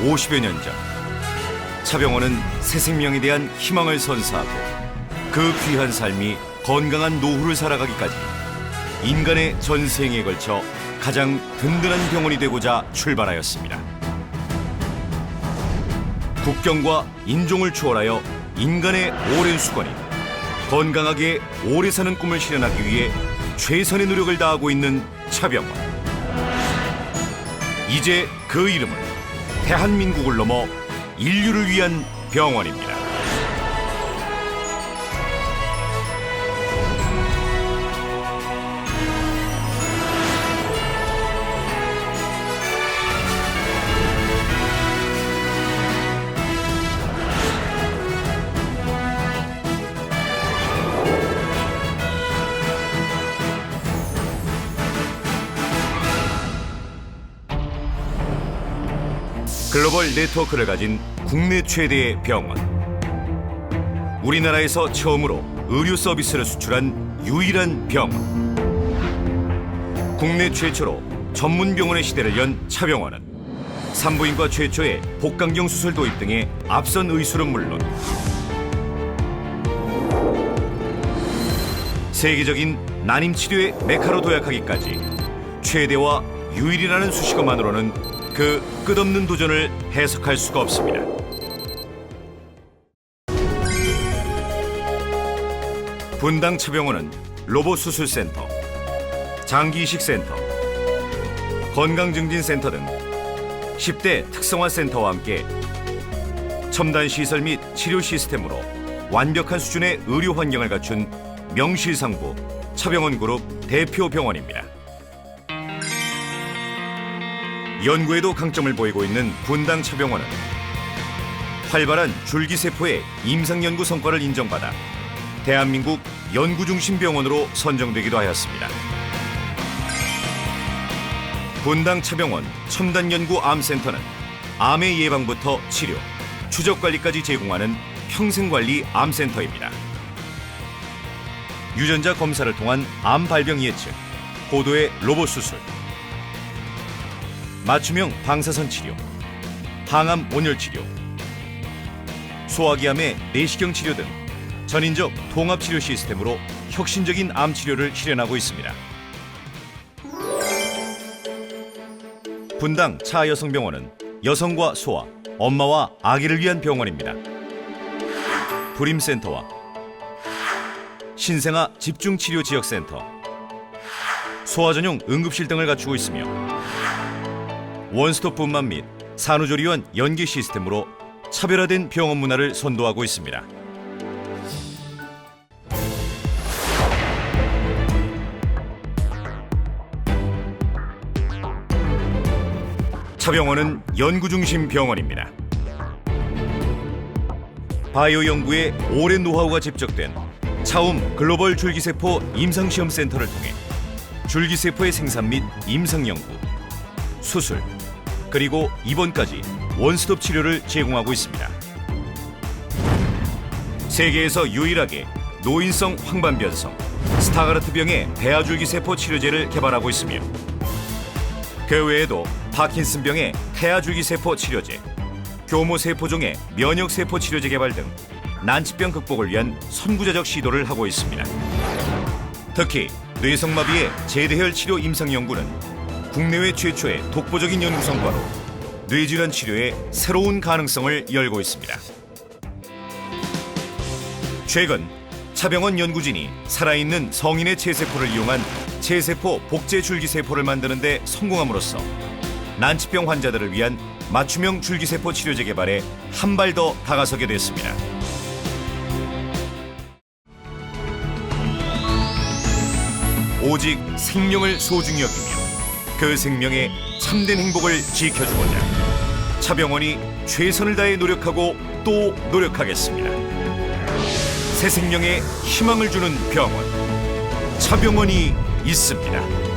50여 년 전 차병원은 새 생명에 대한 희망을 선사하고 그 귀한 삶이 건강한 노후를 살아가기까지 인간의 전생에 걸쳐 가장 든든한 병원이 되고자 출발하였습니다. 국경과 인종을 초월하여 인간의 오랜 수건이 건강하게 오래 사는 꿈을 실현하기 위해 최선의 노력을 다하고 있는 차병원. 이제 그 이름은 대한민국을 넘어 인류를 위한 병원입니다. 글로벌 네트워크를 가진 국내 최대의 병원. 우리나라에서 처음으로 의료 서비스를 수출한 유일한 병원. 국내 최초로 전문 병원의 시대를 연 차병원은 산부인과 최초의 복강경 수술 도입 등의 앞선 의술은 물론 세계적인 난임 치료의 메카로 도약하기까지 최대와 유일이라는 수식어만으로는 그 끝없는 도전을 해석할 수가 없습니다. 분당 차병원은 로봇 수술센터, 장기 이식 센터, 건강 증진 센터 등 10대 특성화 센터와 함께 첨단 시설 및 치료 시스템으로 완벽한 수준의 의료 환경을 갖춘 명실상부 차병원 그룹 대표 병원입니다. 연구에도 강점을 보이고 있는 분당 차병원은 활발한 줄기세포의 임상 연구 성과를 인정받아 대한민국 연구중심 병원으로 선정되기도 하였습니다. 분당 차병원 첨단 연구 암센터는 암의 예방부터 치료, 추적 관리까지 제공하는 평생관리 암센터입니다. 유전자 검사를 통한 암 발병 예측, 고도의 로봇 수술, 맞춤형 방사선 치료, 항암 온열 치료, 소화기암의 내시경 치료 등 전인적 통합 치료 시스템으로 혁신적인 암 치료를 실현하고 있습니다. 분당 차여성병원은 여성과 소아, 엄마와 아기를 위한 병원입니다. 불임센터와 신생아 집중치료 지역센터, 소아 전용 응급실 등을 갖추고 있으며 원스톱 분만 및 산후조리원 연계 시스템으로 차별화된 병원 문화를 선도하고 있습니다. 차병원은 연구 중심 병원입니다. 바이오 연구에 오랜 노하우가 집적된 차움 글로벌 줄기세포 임상시험 센터를 통해 줄기세포의 생산 및 임상 연구, 수술, 그리고 입원까지 원스톱 치료를 제공하고 있습니다. 세계에서 유일하게 노인성 황반변성 스타가르트 병의 배아줄기 세포 치료제를 개발하고 있으며 그 외에도 파킨슨 병의 태아줄기 세포 치료제, 교모 세포종의 면역 세포 치료제 개발 등 난치병 극복을 위한 선구자적 시도를 하고 있습니다. 특히 뇌성마비의 제대혈 치료 임상 연구는 국내외 최초의 독보적인 연구 성과로 뇌질환 치료의 새로운 가능성을 열고 있습니다. 최근 차병원 연구진이 살아있는 성인의 체세포를 이용한 체세포 복제 줄기세포를 만드는 데 성공함으로써 난치병 환자들을 위한 맞춤형 줄기세포 치료제 개발에 한 발 더 다가서게 됐습니다. 오직 생명을 소중히 여기며 그 생명의 참된 행복을 지켜주고자 차병원이 최선을 다해 노력하고 또 노력하겠습니다. 새 생명에 희망을 주는 병원 차병원이 있습니다.